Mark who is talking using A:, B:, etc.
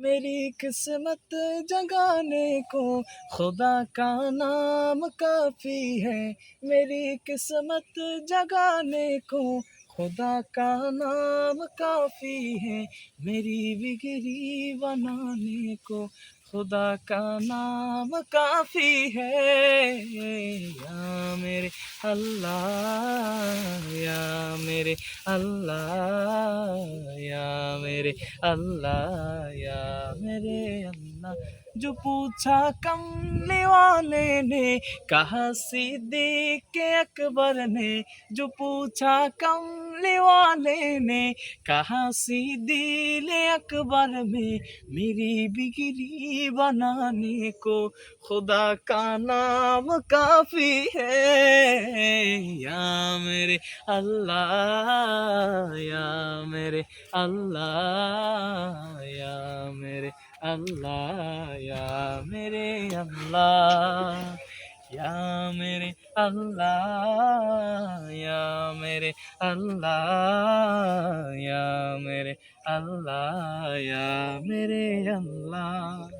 A: मेरी किस्मत जगाने को खुदा का नाम काफ़ी है। मेरी किस्मत जगाने को खुदा का नाम काफ़ी है। मेरी बिगड़ी बनाने को खुदा का नाम काफ़ी है। या मेरे अल्लाह, या मेरे अल्लाह। अल्लाह, या मेरे अल्लाह, जो पूछा कमले वाले ने, कहा सिद्दीक के अकबर ने, जो पूछा कमले वाले ने, कहा सिद्दीक अकबर में मेरी बिगड़ी बनाने को खुदा का नाम काफ़ी है, या मेरे अल्लाह, या মেরে আল্লাহ মেরে আল্লাহ মেরে আল্লাহ Ya mere Allah, ya mere Allah, ya mere Allah, ya mere Allah.